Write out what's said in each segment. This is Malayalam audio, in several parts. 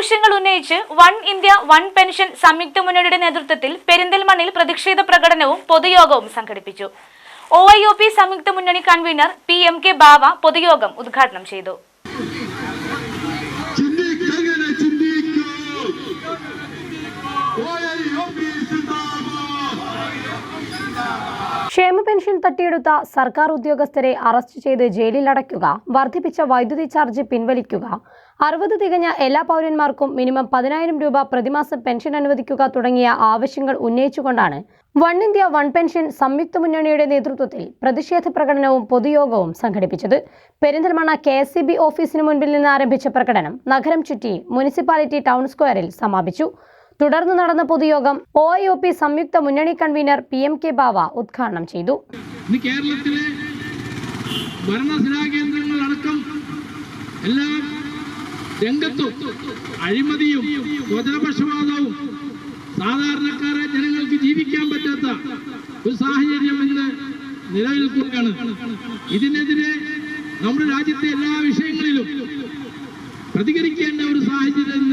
ആവശ്യങ്ങൾ ഉന്നയിച്ച് വൺ ഇന്ത്യ വൺ പെൻഷൻ സംയുക്ത മുന്നണിയുടെ നേതൃത്വത്തിൽ പെരിന്തൽമണ്ണിൽ പ്രതിഷേധ പ്രകടനവും പൊതുയോഗവും സംഘടിപ്പിച്ചു. ഒ ഐ ഒ പി സംയുക്ത മുന്നണി convener P M K Bava പൊതുയോഗം ഉദ്ഘാടനം ചെയ്തു. പെൻഷൻ തട്ടിയെടുത്ത സർക്കാർ ഉദ്യോഗസ്ഥരെ അറസ്റ്റ് ചെയ്ത് ജയിലിൽ അടയ്ക്കുക വർദ്ധിപ്പിച്ച വൈദ്യുതി ചാർജ് പിൻവലിക്കുക അറുപത് തികഞ്ഞ എല്ലാ പൗരന്മാർക്കും മിനിമം പതിനായിരം രൂപ പ്രതിമാസം പെൻഷൻ അനുവദിക്കുക തുടങ്ങിയ ആവശ്യങ്ങൾ ഉന്നയിച്ചുകൊണ്ടാണ് വൺ ഇന്ത്യ വൺ പെൻഷൻ സംയുക്ത മുന്നണിയുടെ നേതൃത്വത്തിൽ പ്രതിഷേധ പ്രകടനവും പൊതുയോഗവും സംഘടിപ്പിച്ചത്. Perinthalmanna K S C B ഓഫീസിന് മുൻപിൽ നിന്ന് ആരംഭിച്ച പ്രകടനം നഗരം ചുറ്റി മുനിസിപ്പാലിറ്റി ടൗൺ സ്ക്വയറിൽ സമാപിച്ചു. തുടർന്ന് നടന്ന പൊതുയോഗം ഒ ഐ ഒ പി സംയുക്ത മുന്നണി convener P M K Bava ഉദ്ഘാടനം ചെയ്തു. കേരളത്തിലെ ഭരണസിരാ കേന്ദ്രങ്ങളടക്കം എല്ലാ രംഗത്തും അഴിമതിയും സ്വജനപക്ഷപാതവും സാധാരണക്കാരെ ജനങ്ങൾക്ക് ജീവിക്കാൻ പറ്റാത്ത ഒരു സാഹചര്യം ഇന്ന് നിലനിൽക്കുകയാണ്. ഇതിനെതിരെ നമ്മുടെ രാജ്യത്തെ എല്ലാ വിഷയങ്ങളിലും പ്രതികരിക്കേണ്ട ഒരു സാഹചര്യം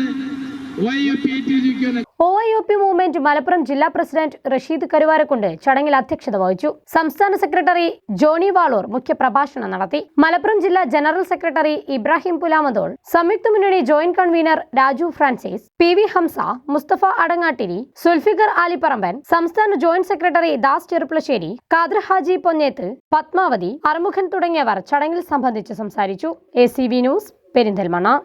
മൂവ്മെന്റ് മലപ്പുറം ജില്ലാ പ്രസിഡന്റ് റഷീദ് കരുവാരക്കുണ്ട് ചടങ്ങിൽ അധ്യക്ഷത വഹിച്ചു. സംസ്ഥാന സെക്രട്ടറി ജോണി വാളൂർ മുഖ്യപ്രഭാഷണം നടത്തി. മലപ്പുറം ജില്ലാ ജനറൽ സെക്രട്ടറി ഇബ്രാഹിം പുലാമതോൾ സംയുക്ത മുന്നണി joint convener Raju Francis P V Hamsa Musthafa Adangattiri Sulfikar Alipparamban സംസ്ഥാന ജോയിന്റ് സെക്രട്ടറി ദാസ് ചെറുപ്പളശ്ശേരി കാദർ ഹാജി പൊന്നേത്ത് പത്മാവതി അറുമുഖൻ തുടങ്ങിയവർ ചടങ്ങിൽ സംബന്ധിച്ച് സംസാരിച്ചു. A C V news Perinthalmanna.